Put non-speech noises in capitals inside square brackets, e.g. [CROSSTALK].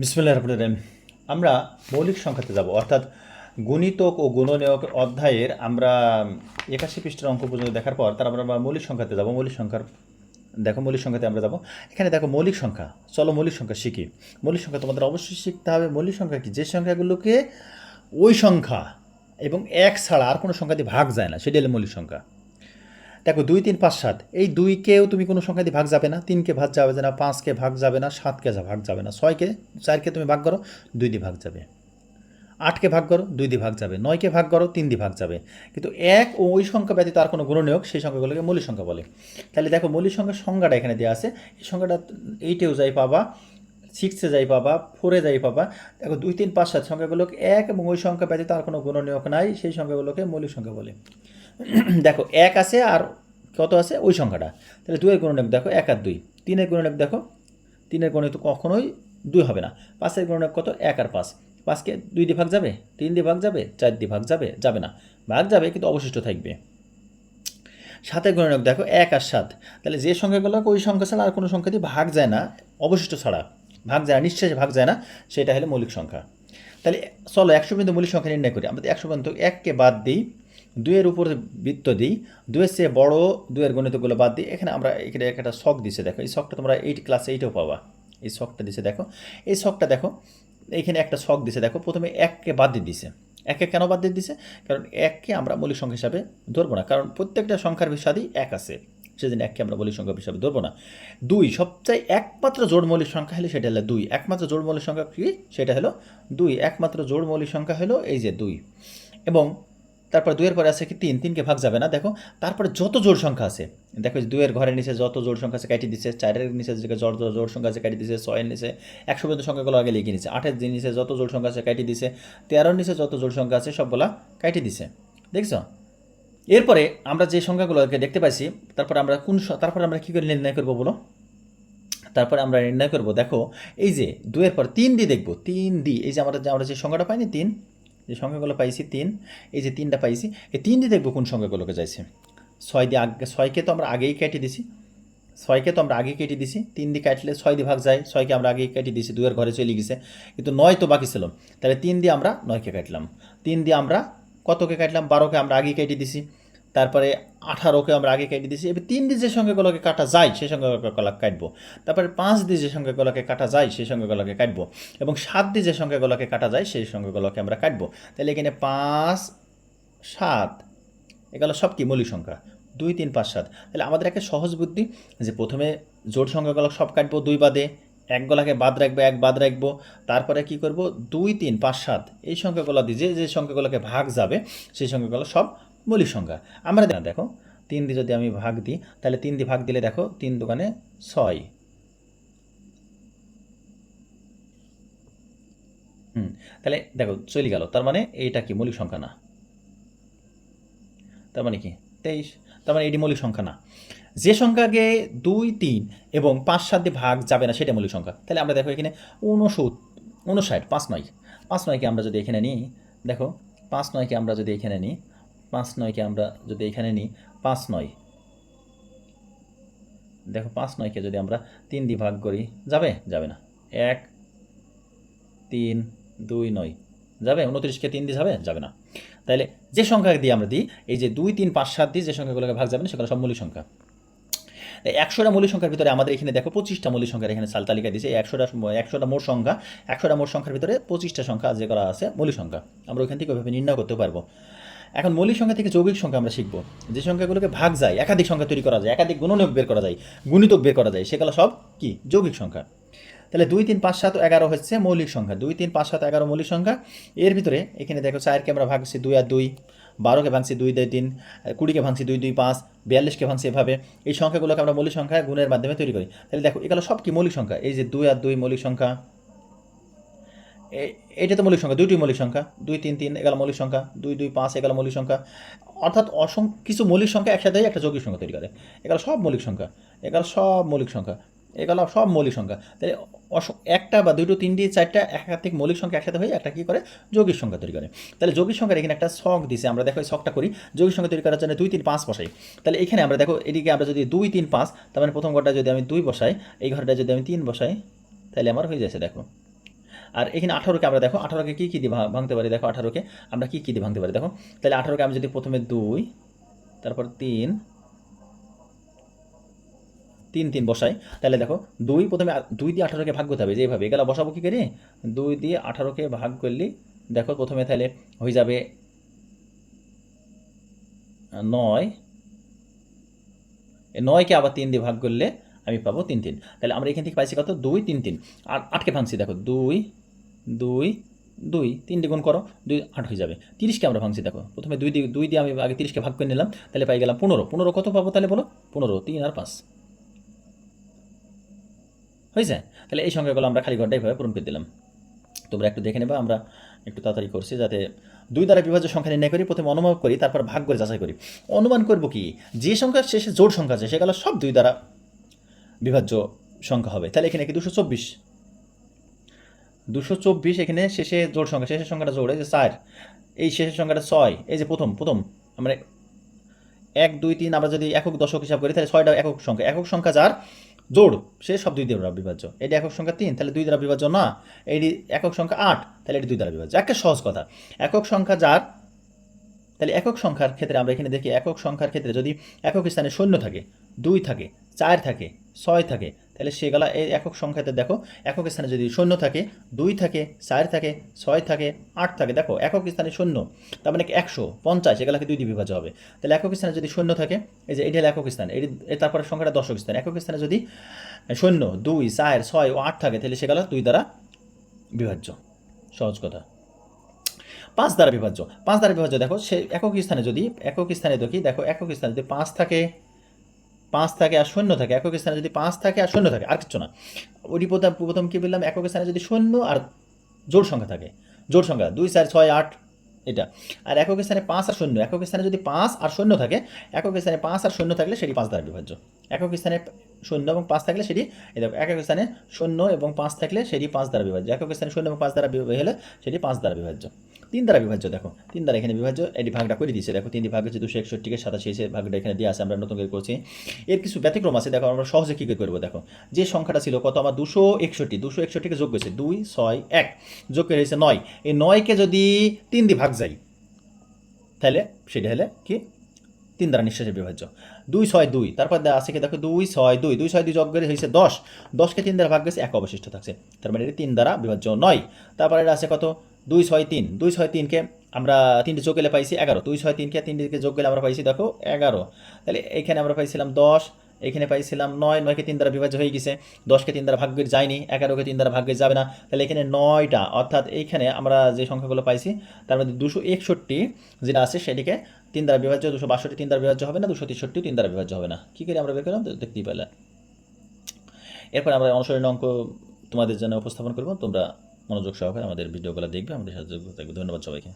বিসমুল্লাহ রহমান রহিম। আমরা মৌলিক সংখ্যাতে যাব, অর্থাৎ গুণিতক ও গুণনীয়ক অধ্যায়ের আমরা একাশি পৃষ্ঠের অঙ্ক পর্যন্ত দেখার পর তারপর আমরা মৌলিক সংখ্যাতে যাব, মৌলিক সংখ্যার, দেখো মৌলিক সংখ্যাতে আমরা যাব। এখানে দেখো মৌলিক সংখ্যা, চলো মৌলিক সংখ্যা শিখি। মৌলিক সংখ্যা তোমাদের অবশ্যই শিখতে হবে, মৌলিক সংখ্যা কি? যে সংখ্যাগুলোকে ওই সংখ্যা এবং এক ছাড়া আর কোনো সংখ্যা দিয়ে ভাগ যায় না, সেটি হলো মৌলিক সংখ্যা। দেখো দুই, তিন, পাঁচ, সাত। এই দুইকেও তুমি কোনো সংখ্যা দিয়ে ভাগ যাবে না। তিনকে ভাগ যাবে না, পাঁচকে ভাগ যাবে না, সাতকে ভাগ যাবে না। ছয়কে, চারকে তুমি ভাগ করো, দুই দিয়ে ভাগ যাবে। আটকে ভাগ করো, দুই দিয়ে ভাগ যাবে। নয়কে ভাগ করো, তিন দিয়ে ভাগ যাবে। কিন্তু এক ও ওই সংখ্যা ব্যতীত আর কোনো গুণনীয়ক সেই সংখ্যাগুলোকে মৌলিক সংখ্যা বলে। তাহলে দেখো মৌলিক সংখ্যার সংজ্ঞাটা এখানে দেওয়া আছে। এই সংখ্যাটা এইটেও যাই পাবা সিক্সে যাই পাবা ফোরে যাই পাবা, দেখো দুই, তিন, পাঁচ, সাত সংখ্যাগুলোকে এক এবং ওই সংখ্যা ব্যতীত আর কোনো গুণনীয়ক নাই, সেই সংখ্যাগুলোকে মৌলিক সংখ্যা বলে। [CLEARS THROAT] দেখো, এক আছে আর কত আছে? ওই সংখ্যাটা। তাহলে দুইয়ের গুণনীয়ক দেখো, এক আর দুই। তিনের গুণনীয়ক দেখো, তিনের গুণনীয়ক কখনোই দুই হবে না। পাঁচের গুণনীয়ক কত? এক আর পাঁচ। পাঁচকে দুই দিয়ে ভাগ যাবে? তিন দিয়ে ভাগ যাবে? চার দিয়ে ভাগ যাবে? যাবে না। ভাগ যাবে, কিন্তু অবশিষ্ট থাকবে। সাতের গুণনীয়ক দেখো, এক আর সাত। তাহলে যে সংখ্যাগুলো ওই সংখ্যা ছাড়া আর কোনো সংখ্যা দিয়ে ভাগ যায় না, অবশিষ্ট ছাড়া। ভাগ যায় না, নিঃশেষে ভাগ যায় না, সেটা হলো মৌলিক সংখ্যা। তাহলে চলো, একশো পর্যন্ত মৌলিক সংখ্যা নির্ণয় করি। আমরা একশো পর্যন্ত এককে বাদ দিই দুইয়ের উপর বৃত্ত দিই দুয়ের চেয়ে বড় দুইয়ের গণিতগুলো বাদ দিই। এখানে আমরা এখানে একটা শখ দিছে, দেখো, এই শখটা তোমরা এইট ক্লাস এইটেও পাবা। এই শখটা দিছে, দেখো, এই শখটা দেখো, এখানে একটা শখ দিছে, দেখো, প্রথমে এককে বাদ দিয়ে দিছে। একে কেন বাদ দিয়ে দিছে? কারণ এককে আমরা মৌলিক সংখ্যা হিসাবে ধরবো না, কারণ প্রত্যেকটা সংখ্যার বিষাদই এক আছে। সেজন্য এককে আমরা মৌলিক সংখ্যা হিসাবে ধরবো না। দুই সবচেয়ে একমাত্র জোড় মৌলিক সংখ্যা হলো সেটা হলো দুই। একমাত্র জোড় মৌলিক সংখ্যা কী? সেটা হলো দুই। একমাত্র জোড় মৌলিক সংখ্যা হলো এই যে দুই। এবং তারপর দুয়ের পরে আছে কি তিন, তিনকে ভাগ যাবে না, দেখো। তারপরে যত জোর সংখ্যা আছে, দেখো দুয়ের ঘরের নিচে যত জোর সংখ্যা আছে কাটি দিচ্ছে চারের নিচে যে জোড় জোড় সংখ্যা আছে কাটি দিচ্ছে ছয়ের নিচে একশো পর্যন্ত সংখ্যাগুলো আগে লিখে নিচ্ছে আটের নিচে যত জোর সংখ্যা আছে কাটি দিছে, তেরোর নিচে যত জোর সংখ্যা আছে সবগুলা কাটি দিছে। দেখছ? এরপরে আমরা যে সংখ্যাগুলোকে দেখতে পাইছি, তারপরে আমরা কোন তারপরে আমরা কী করে নির্ণয় করব বলো? তারপরে আমরা নির্ণয় করব, দেখো, এই যে দুয়ের পর তিন দিয়ে দেখব, তিন দি এই যে আমরা যে আমরা যে সংখ্যাটা পাইনি, তিন যে সংখ্যাগুলো পাইছি তিন, এই যে তিনটা পাইছি, এই তিন দিয়ে দেখব কোন সংখ্যাগুলোকে যাইছে। ছয় দিয়ে আগে, ছয়কে তো আমরা আগেই কেটে দিছি, ছয়কে তো আমরা আগে কেটে দিছি তিন দিয়ে কাটলে ছয় দিয়ে ভাগ যায়, ছয়কে আমরা আগেই কেটে দিছি দুয়ের ঘরে চলে গেছে, কিন্তু নয় তো বাকি ছিল। তাহলে তিন দিয়ে আমরা নয়কে কাটলাম তিন দিয়ে আমরা কতকে কাটলাম? বারোকে আমরা আগে কেটে দিছি। তারপরে আঠারোকে আমরা আগে কেটে দিয়েছি। এবার তিন দিয়ে যে সংখ্যাগুলোকে কাটা যায় সেই সংখ্যাগুলোকে কাটবো। তারপরে পাঁচ দিয়ে যে সংখ্যাগুলোকে কাটা যায় সেই সংখ্যাগুলোকে কাটবো। এবং সাত দিয়ে যে সংখ্যাগুলোকে কাটা যায়, সেই সংখ্যাগুলোকে আমরা কাটবো। তাহলে এখানে পাঁচ, সাত, এগুলো সব কি মৌলিক সংখ্যা? দুই, তিন, পাঁচ, সাত। তাহলে আমাদের একটা সহজ বুদ্ধি যে প্রথমে জোট সংখ্যাগুলো সব কাটবো দুই বাদে এক গলাকে বাদ রাখব, এক বাদ রাখব। তারপরে কি করব? দুই, তিন, পাঁচ, সাত। এই সংখ্যাগুলো দিয়ে যে সংখ্যাগুলোকে ভাগ যাবে, সেই সংখ্যাগুলো সব মৌলিক সংখ্যা আমরা দেখো তিন দিয়ে যদি আমি ভাগ দিই, তাহলে তিন দিয়ে ভাগ দিলে দেখো, তিন দোকানে ছয়। হুম, তাহলে দেখো, চলে গেল। তার মানে এইটা কি, মৌলিক সংখ্যা না? তার মানে কি, তেইশ। তার মানে এটি মৌলিক সংখ্যা না। যে সংখ্যাকে দুই, তিন এবং পাঁচ, সাত দিয়ে ভাগ যাবে না, সেটা মৌলিক সংখ্যা। তাহলে আমরা দেখো এখানে উনষট উনষাট পাঁচ, নয়। পাঁচ, নয়কে আমরা যদি এখানে নিই, দেখো, পাঁচ, নয়কে আমরা যদি এখানে নিই পাঁচ নয়কে আমরা যদি এখানে নিই, পাঁচ নয়। দেখো পাঁচ নয়কে যদি আমরা তিন দিয়ে ভাগ করি, যাবে? যাবে না। এক, তিন, দুই, নয়। যাবে? উনত্রিশকে তিন দিয়ে যাবে? যাবে না। তাহলে যে সংখ্যা দিয়ে আমরা দিই, এই যে দুই, তিন, পাঁচ, সাত দিয়ে যে সংখ্যাগুলোকে ভাগ যাবে না, সেগুলো সব মৌলিক সংখ্যা। একশোটা মৌলিক সংখ্যার ভিতরে আমাদের এখানে দেখো পঁচিশটা মৌলিক সংখ্যার এখানে সাল তালিকা দিয়েছে একশোটা একশোটা মোট সংখ্যা, একশোটা মোট সংখ্যার ভিতরে পঁচিশটা সংখ্যা যে করা আছে মৌলিক সংখ্যা। আমরা ওইখান থেকে ওইভাবে নির্ণয় করতে পারব। এখন মৌলিক সংখ্যা থেকে যৌগিক সংখ্যা আমরা শিখব। যে সংখ্যাগুলোকে ভাগ যায়, একাধিক সংখ্যা তৈরি করা যায়, একাধিক গুণনীয়ক বের করা যায়, গুণিতক বের করা যায়, সেগুলো সব কি? যৌগিক সংখ্যা। তাহলে দুই, তিন, পাঁচ, সাত, এগারো হচ্ছে মৌলিক সংখ্যা। দুই, তিন, পাঁচ, সাত, এগারো মৌলিক সংখ্যা। এর ভিতরে এখানে দেখো চারকে আমরা ভাগছি দুই আর দুই, বারোকে ভাঙছি দুই দুই, তিন কুড়িকে ভাঙছি দুই দুই, পাঁচ, বিয়াল্লিশকে ভাঙছি এভাবে। এই সংখ্যাগুলোকে আমরা মৌলিক সংখ্যা গুণের মাধ্যমে তৈরি করি। তাহলে দেখো এগুলো সব কি মৌলিক সংখ্যা? এই যে দুই আর দুই মৌলিক সংখ্যা। এটা তো মৌলিক সংখ্যা, দুইটি মৌলিক সংখ্যা, দুই, তিন তিন এগারো মৌলিক সংখ্যা, দুই দুই, পাঁচ এগারো মৌলিক সংখ্যা, অর্থাৎ অসং, কিছু মৌলিক সংখ্যা একসাথে একটা যৌগিক সংখ্যা তৈরি করে। এগুলো সব মৌলিক সংখ্যা, এগুলো সব মৌলিক সংখ্যা, এগুলো সব মৌলিক সংখ্যা, তাহলে একটা বা দুটো তিনটি চারটা একাধিক মৌলিক সংখ্যা একসাথে হয়ে একটা কী করে? যৌগিক সংখ্যা তৈরি করে। তাহলে যৌগিক সংখ্যার এখানে একটা শখ দিছে, আমরা দেখো এই শখটা করি। যৌগিক সংখ্যা তৈরি করার জন্য দুই, তিন, পাঁচ বসাই। তাহলে এখানে আমরা দেখো এদিকে আমরা যদি দুই, তিন, পাঁচ, তার মানে প্রথম ঘরটা যদি আমি দুই বসাই, এই ঘরটা যদি আমি তিন বসাই, তাহলে আমার হয়ে যাচ্ছে দেখো। আর এখানে আঠারোকে আমরা দেখো, আঠারোকে কী কী দিয়ে ভাঙতে পারি? দেখো আঠারোকে, আমরা কী কী দিয়ে ভাঙতে পারি? দেখো, তাহলে আঠারোকে আমি যদি প্রথমে দুই, তারপর তিন তিন তিন বসাই, তাহলে দেখো, দুই প্রথমে দুই দিয়ে আঠারোকে ভাগ করতে হবে যেভাবে এগুলো বসাবো কী করে? দুই দিয়ে আঠারোকে ভাগ করলে, দেখো প্রথমে তাহলে হয়ে যাবে নয়। নয়কে আবার তিন দিয়ে ভাগ করলে আমি পাবো তিন তিন। তাহলে আমরা এখান থেকে পাইছি কত? দুই, তিন তিন। আর আটকে ভাঙছি, দেখো, দুই দুই দুই তিন দিয়ে গুণ করো, দুই, আট হয়ে যাবে। তিরিশকে আমরা ভাঙছি, দেখো। প্রথমে দুই দিয়ে দুই দিয়ে আমি আগে তিরিশকে ভাগ করে নিলাম, তাহলে পাই গেলাম পনেরো। পনেরো কত পাবো তাহলে বলো? পনেরো, তিন আর পাঁচ। হয়েছে? তাহলে এই সংখ্যাগুলো আমরা খালি ঘরটা এইভাবে পূরণ করে দিলাম। তোমরা একটু দেখে নেবা, আমরা একটু তাড়াতাড়ি করছি যাতে দুই দ্বারা বিভাজ্য সংখ্যা নির্ণয় করি, প্রথমে অনুমান করি, তারপর ভাগ করে যাচাই করি। অনুমান করব কি? যে সংখ্যা শেষে জোড় সংখ্যা আছে সেগুলো সব দুই দ্বারা বিভাজ্য সংখ্যা হবে। তাহলে এখানে কি দুশো চব্বিশ? দুশো চব্বিশ এখানে শেষে জোড় সংখ্যা, শেষের সংখ্যাটা জোড় এই যে চার, এই শেষের সংখ্যাটা ছয়, এই যে প্রথম প্রথম, আমরা এক, দুই, তিন, আমরা যদি একক, দশক হিসাব করি, তাহলে ছয়টা একক সংখ্যা একক সংখ্যা যার? জোড়, সে সব দুই দ্বারা বিভাজ্য। এটি একক সংখ্যা তিন, তাহলে দুই দ্বারা বিভাজ্য না, এটি একক সংখ্যা আট, তাহলে এটি দুই দ্বারা বিভাজ্য। একটা সহজ কথা। একক সংখ্যা যার? তাহলে একক সংখ্যার ক্ষেত্রে আমরা এখানে দেখি, একক সংখ্যার ক্ষেত্রে যদি একক স্থানে শূন্য থাকে, দুই থাকে, চার থাকে, ছয় থাকে তাহলে সেগুলা এই একক সংখ্যাতে দেখো, একক স্থানে যদি শূন্য থাকে, দুই থাকে, চার থাকে, ছয় থাকে, আট থাকে, দেখো, একক স্থানে শূন্য, তার মানে একশো পঞ্চাশ এগুলাকে দুই দিয়ে বিভাজ্য হবে। তাহলে একক স্থানে যদি শূন্য থাকে, এই যে এটা একক স্থান, এটি তারপরে সংখ্যাটা দশক স্থান, একক স্থানে যদি শূন্য, দুই, চার, ছয় ও আট থাকে, তাহলে সেগুলো দুই দ্বারা বিভাজ্য। সহজ কথা। পাঁচ দ্বারা বিভাজ্য, পাঁচ দ্বারা বিভাজ্য, দেখো, সে একক স্থানে যদি, একক স্থানে দেখি, দেখো, একক স্থানে যদি পাঁচ থাকে পাঁচ থাকে আর শূন্য থাকে একক স্থানে যদি পাঁচ থাকে আর শূন্য থাকে, আর কিছু না। ওটি প্রথম প্রথম কী বললাম? একক স্থানে যদি শূন্য আর জোড় সংখ্যা থাকে, জোড় সংখ্যা, দুই, চার, ছয়, আট, এটা। আর একক স্থানে পাঁচ আর শূন্য একক স্থানে যদি পাঁচ আর শূন্য থাকে একক স্থানে পাঁচ আর শূন্য থাকলে সেটি পাঁচ দ্বারা বিভাজ্য। একক স্থানে শূন্য এবং পাঁচ থাকলে সেটি একক স্থানে শূন্য এবং পাঁচ থাকলে সেটি পাঁচ দ্বারা বিভাজ্য। একক স্থানে শূন্য এবং পাঁচ দ্বারা হলে সেটি পাঁচ দ্বারা বিভাজ্য। তিন দ্বারা বিভাজ্য, দেখো। তিন দ্বারা এখানে বিভাজ্য, এটি ভাগটা করে দিয়েছে। দেখো তিন দিয়ে ভাগ হচ্ছে দুশো একষট্টিকে সাতাশি এসে ভাগটা এখানে দিয়ে আসে আমরা নতুন করে করছি। এর কিছু ব্যতিক্রম আছে, দেখো, আমরা সহজে কী করে করব, দেখো। যে সংখ্যাটা ছিল কত? আমার দুশো একষট্টি। দুশো একষট্টিকে যোগ করেছে, দুই, ছয়, এক। যোগ করে হয়েছে নয়। এই নয়কে যদি তিন দিয়ে ভাগ যাই তাহলে সেটা হলে কি? তিন দ্বারা নিঃশ্বাসের বিভাজ্য। দুই, ছয়, দুই। তারপর আছে কি, দেখো, দুই, ছয়, দুই। দুই, ছয় দুই যোগ করে হয়েছে দশ। দশকে তিন দ্বারা ভাগ গেছে এক অবশিষ্ট থাকছে। তার মানে এটি তিন দ্বারা বিভাজ্য নয়। তারপরে এটা আছে কত? দুই ছয় তিন, দুই ছয় তিনকে আমরা তিনটে যোগ গেলে পাইছি এগারো। দুই ছয় তিনকে তিনটিকে যোগ গেলে আমরা পাইছি দেখো এগারো। তাহলে এখানে আমরা পাইছিলাম দশ এখানে পাইছিলাম নয়, নয়কে তিন দ্বারা বিভাজ্য হয়ে গেছে। দশকে তিন দ্বারা ভাগ্যের যায়নি, এগারোকে তিন দ্বারা ভাগ্যে যাবে না। তাহলে এখানে নয়টা, অর্থাৎ এইখানে আমরা যে সংখ্যাগুলো পাইছি, তার মধ্যে দুশো একষট্টি যেটা আছে সেটিকে তিন দ্বারা বিভাজ্য, দুশো বাষট্টি তিন দ্বারা বিভাজ্য হবে না, দুশো তেষট্টি তিন দ্বারা বিভাজ্য হবে না। কী করে আমরা বের করলাম? দেখতেই পেলে। এরপর আমরা অনুসরণীয় অঙ্ক তোমাদের জন্য উপস্থাপন করব, তোমরা মনোযোগ সহকারে আমাদের ভিডিওগুলো দেখবে আমাদের সাহায্য থাকবে। ধন্যবাদ সবাইকে।